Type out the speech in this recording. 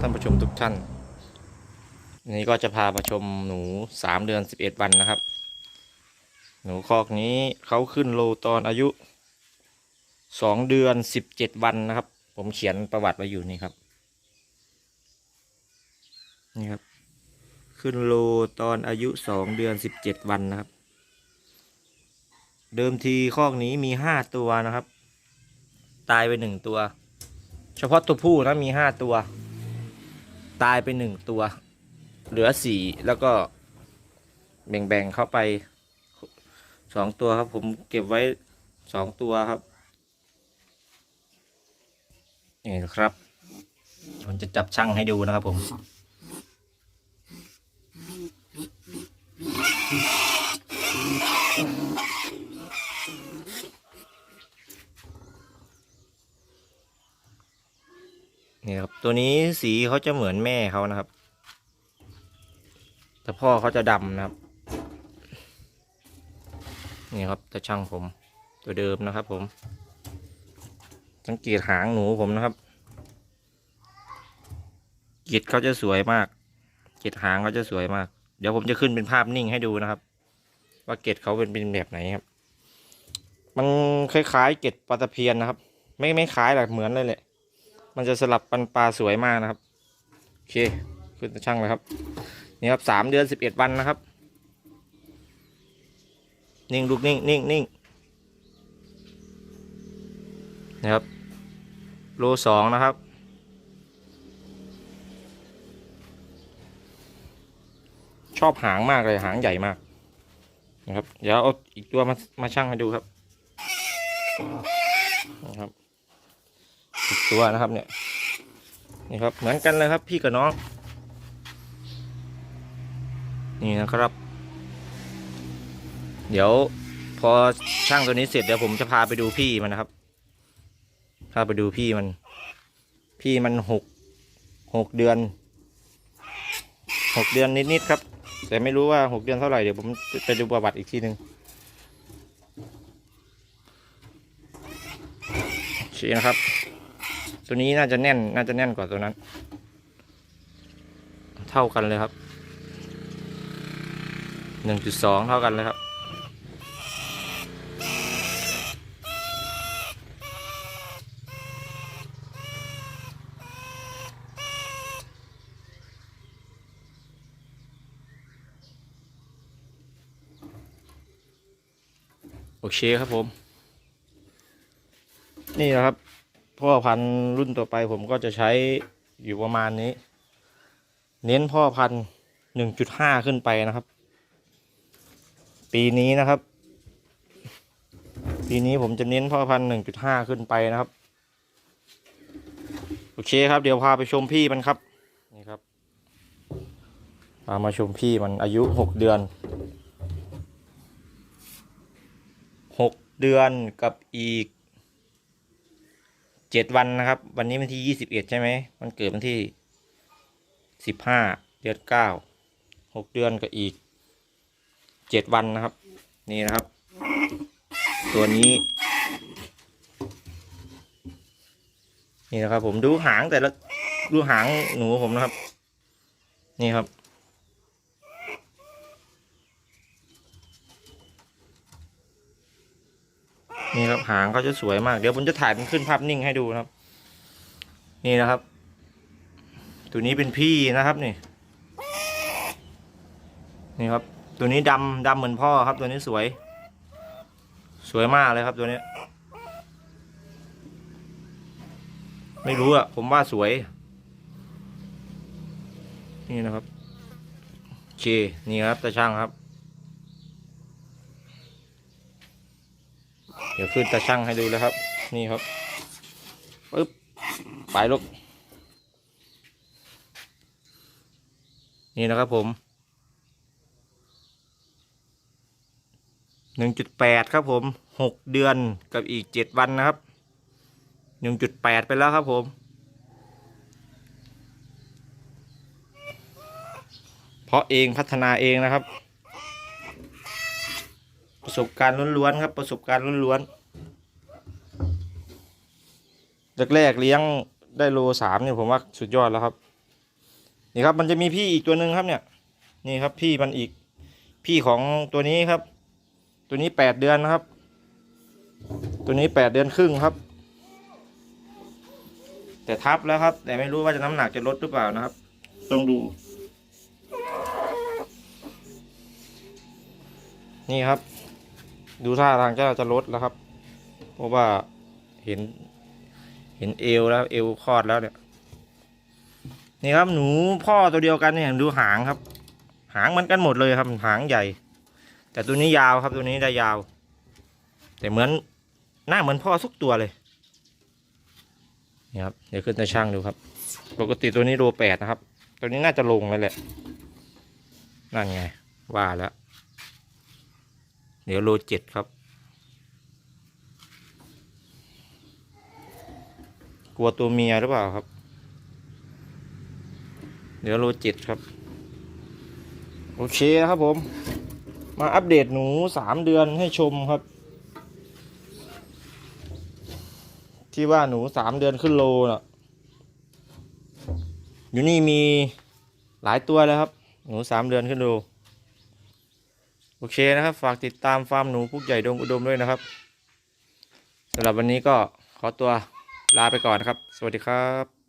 ท่านผู้ชมทุกท่าน นี้ก็จะพามาชมหนูสามเดือนสิบเอ็ดวันนะครับ หนูคอกนี้เขาขึ้นโลตอนอายุสองเดือนสิบเจ็ดวันนะครับ ผมเขียนประวัติไว้อยู่นี่ครับ นี่ครับ ขึ้นโลตอนอายุสองเดือนสิบเจ็ดวันนะครับ เดิมทีคอกนี้มีห้าตัวนะครับ ตายไปหนึ่งตัว เฉพาะตัวผู้นะมีห้าตัว ตายไปหนึ่งตัว เหลือสี่แล้วก็แบ่งๆเข้าไปสองตัวครับ ผมเก็บไว้สองตัวครับนี่นะครับผมจะจับช่างให้ดูนะครับผม นี่ครับ ตัวนี้สีเขาจะเหมือนแม่เขานะครับ แต่พ่อเขาจะดำนะครับ นี่ครับตาช่างผม ตัวเดิมนะครับ ผม สังเกตหางหนูผมนะครับกีดเขาจะสวยมากเกดหางเขาจะสวยมาก เดี๋ยวผมจะขึ้นเป็นภาพนิ่งให้ดูนะครับ ว่าเกดเขาเป็นเป็นแบบไหนครับ มันคล้ายๆเกดปลาตะเพียนนะครับ ไม่ไม่คล้ายหรอกเหมือนเลยแหละ มันจะสลับปันปลาสวยมากนะครับ โอเคขึ้นช่างเลยครับ นี่ครับสามเดือนสิบเอ็ดวันนะครับ นิ่งลูกนิ่งนิ่งนิ่งนะครับ โลสองนะครับ ชอบหางมากเลยหางใหญ่มากนะครับ เดี๋ยวเอาอีกตัวมามาชั่งให้ดูครับนะครับ ตัวนะครับเนี่ยนี่ครับเหมือนกันเลยครับพี่กับน้อง นี่นะครับ เดี๋ยวพอช่างตัวนี้เสร็จเดี๋ยวผมจะพาไปดูพี่มันนะครับ พาไปดูพี่มัน พี่มันหกหกเดือนหกเดือนนิดๆครับ แต่ไม่รู้ว่าหกเดือนเท่าไหร่เดี๋ยวผมไปดูประวัติอีกทีหนึ่งชี้นะครับ ตัวนี้น่าจะแน่น น่าจะแน่นกว่าตัวนั้น เท่ากันเลยครับหนึ่งจุดสองเท่ากันเลยครับ โอเคครับผม นี่นะครับ พ่อพันธุ์รุ่นต่อไปผมก็จะใช้อยู่ประมาณนี้ เน้นพ่อพันธุ์หนึ่งจุดห้าขึ้นไปนะครับ ปีนี้นะครับ ปีนี้ผมจะเน้นพ่อพันธุ์หนึ่งจุดห้าขึ้นไปนะครับ โอเคครับเดี๋ยวพาไปชมพี่มันครับ นี่ครับ พามาชมพี่มันอายุหกเดือนหกเดือนกับอีก เจ็ดวันนะครับ วันนี้วันที่ยี่สิบเอ็ดใช่ไหมมันเกิดวันที่สิบห้าเดือนเก้าหกเดือนกับอีกเจ็ดวันนะครับ นี่นะครับ ตัวนี้ นี่นะครับ ผมดูหางแต่ละดูหางหนูผมนะครับ นี่ครับ นี่ครับหางเขาจะสวยมาก เดี๋ยวผมจะถ่ายเป็นขึ้นภาพนิ่งให้ดูนะครับ นี่นะครับ ตัวนี้เป็นพี่นะครับนี่ นี่ครับ ตัวนี้ดำดำเหมือนพ่อครับ ตัวนี้สวย สวยมากเลยครับตัวนี้ ไม่รู้อะผมว่าสวย นี่นะครับโอเคนี่ครับตาช่างครับ ดี๋ยวขึ้นตาช่างให้ดูเลยครับ นี่ครับปึ๊บไปลูกนี่นะครับผมหนึ่งจุดแปดครับผมหกเดือนกับอีกเจ็ดวันนะครับหนึ่งจุดแปดไปแล้วครับผม เพราะเองพัฒนาเองนะครับ ประสบการณ์ล้วนๆครับประสบการณ์ล้วนๆแรกๆเลี้ยงได้โลสามเนี่ยผมว่าสุดยอดแล้วครับ นี่ครับมันจะมีพี่อีกตัวหนึ่งครับเนี่ย นี่ครับพี่มันอีกพี่ของตัวนี้ครับ ตัวนี้แปดเดือนนะครับ ตัวนี้แปดเดือนครึ่งครับ แต่ทับแล้วครับ แต่ไม่รู้ว่าจะน้ำหนักจะลดหรือเปล่านะครับ ต้องดู นี่ครับ ดูท่าทางจะจะลดแล้วครับ เพราะว่าเห็น เห็นเอวแล้วเอวคลอดแล้วเนี่ยนี่ครับหนูพ่อตัวเดียวกันเนี่ยดูหางครับ หางเหมือนกันหมดเลยครับหางใหญ่ แต่ตัวนี้ยาวครับตัวนี้ได้ยาว แต่เหมือนหน้าเหมือนพ่อทุกตัวเลยนี่ครับเดี๋ยวขึ้นตาช่างดูครับ ปกติตัวนี้โลแปดนะครับ ตัวนี้น่าจะลงแล้วแหละ นั่นไง ว่าแล้ว เดี๋ยวโลเจ็ดครับ กลัวตัวเมียหรือเปล่าครับเดี๋ยวโลเจ็ดครับ โอเคนะครับผม มาอัปเดตหนูสามเดือนให้ชมครับ ที่ว่าหนูสามเดือนขึ้นโลน่ะ อยู่นี่มีหลายตัวแล้วครับ หนูสามเดือนขึ้นโล โอเคนะครับ ฝากติดตามฟาร์มหนูพุกใหญ่ดงอุดมด้วยนะครับสำหรับวันนี้ก็ขอตัวลาไปก่อนนะครับ สวัสดีครับ